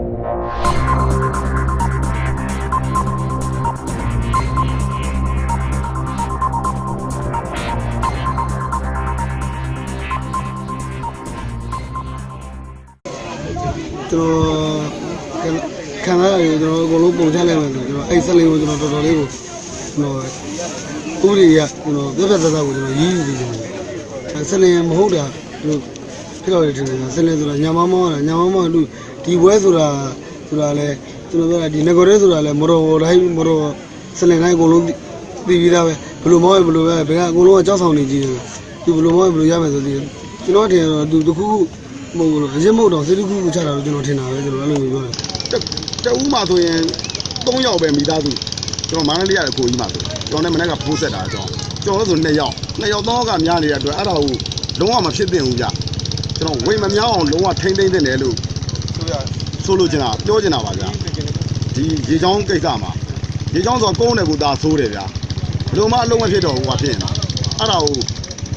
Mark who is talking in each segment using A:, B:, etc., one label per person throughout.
A: ကျွန်တော်ခံရရတယ်ကျွန်တော်အကုန်လုံးပုံချလိုက်မယ်ဆိုကျွန်တော်အဲ့ဆက်လေးကိုကျွန်တော်တော်တော်လေးကိုကျွန်တော်ဥပဒေရကျွန်တော်ပြတ်ပြတ်သားသားကိုကျွန်တော်ရည်ရည်စီတယ်အဲ့ဆက်လေးမဟုတ်တာသူဖြစ်တော့တယ်ထင်တယ်ဆက်လေးဆိုတာညာမမောင်းတာညာမမောင်းသူ ဒီဘွဲဆိုတာဆိုတာလဲကျွန်တော်ပြောတာဒီငကိုရဲဆိုတာလဲမတော်တိုင်းမတော်ဆက်လေးတိုင်းအကုန်လုံးသိပြီးသားပဲဘယ်လိုမောင်းဘယ်လိုပဲဘယ်ကအကုန်လုံးကကြောက်ဆောင်နေကြည့်တယ်သူဘယ်လိုမောင်းဘယ်လိုရမယ်ဆိုပြီးကျွန်တော်ထင်တော့သူတခုမဟုတ်ဘူးလို့အရင်မဟုတ်တော့စိတ်တခုခုချတာလို့ကျွန်တော်ထင်တာပဲကျွန်တော်အဲ့လိုမျိုးပြောတယ်
B: တအူးမှဆိုရင်3ယောက်ပဲမိသားစုကျွန်တော်မန္တလေးရတဲ့ကိုကြီးမှဆိုကျွန်တော်လည်းမနေ့ကဖိုးဆက်တာကျွန်တော်ကျွန်တော်ဆို2ယောက်2ယောက်3ယောက်ကများနေတဲ့အတွက်အဲ့ဒါကိုလုံးဝမဖြစ်သင့်ဘူးကြကျွန်တော်ဝိမ်မများအောင်လုံးဝထိမ့်သိမ့်သင့်တယ်လို့ ဆိုလို့ချင်တာပြောချင်တာပါဗျာဒီရေချောင်းကိစ္စမှာရေချောင်းဆိုကုန်းတယ်ကူသာဆိုးတယ်ဗျာဘယ်လိုမှအလုံးမဖြစ်တော့ဘူးကဖြစ်နေတာအဲ့ဒါကို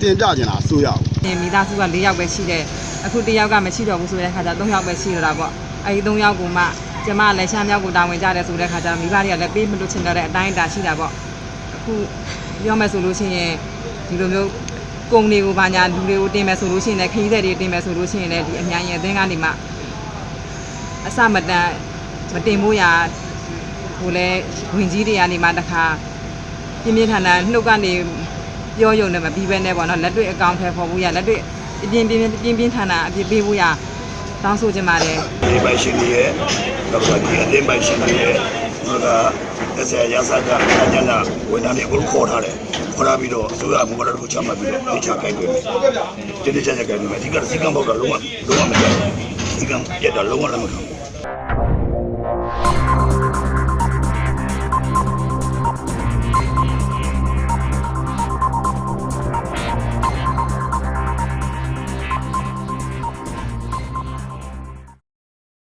B: တင်ပြချင်တာဆိုရအောင်။
C: မိသားစုက၄ယောက်ပဲရှိတယ်။အခုတစ်ယောက်ကမရှိတော့ဘူးဆိုတဲ့ခါကျ၃ယောက်ပဲရှိတော့တာပေါ့။အဲဒီ၃ယောက်ကိုမှကျမလည်းရှမ်းမြောက်ကိုတာဝန်ကြတယ်ဆိုတဲ့ခါကျမိဘတွေကလည်းပေးမလို့ချင်တော့တဲ့အတိုင်းအတာရှိတာပေါ့။အခုပြောမယ်ဆိုလို့ရှိရင်ဒီလိုမျိုးကုံတွေကိုဘာညာလူတွေကိုတင်မယ်ဆိုလို့ရှိရင်လည်းခရီးသည်တွေတင်မယ်ဆိုလို့ရှိရင်လည်းဒီအများကြီးအသင်းကနေမှ အစမတန်မတင်ဖို့ရာဟိုလဲဝင်ကြီးတွေကနေမှတခါပြင်းပြင်းထန်ထန်နှုတ်ကနေပြောယုံတယ်မပြီးပဲနဲ့ပေါ့နော်လက်တွေ့အကောင့်ထဲပေါ်ဖို့ရလက်တွေ့ပြင်းပြင်းပြင်းပြင်းပြင်းထန်ထန်အပြစ်ပေးဖို့ရတောင်းဆိုချင်ပါတယ်
D: ဒီပိုင်ရှင်တွေရဲ့တော့ဒီအတင်းပိုင်ရှင်တွေရဲ့ဟိုကသက်ဆိုင်ရာစာကအညနာဝန်ထမ်းတွေကိုခေါ်ထားတယ်ခေါ်လာပြီးတော့သူကမူကတော်ကိုချမှတ်ပြီးတော့ထိချခိုင်းပေးမယ်တင်းတင်းကြပ်ကြပ်ခိုင်းပေးမယ်ဒီကစီကံပေါက်တာလုံးဝလုံးဝမကြဘူးစီကံပြတ်တာလုံးဝလည်းမခံဘူး Thank you.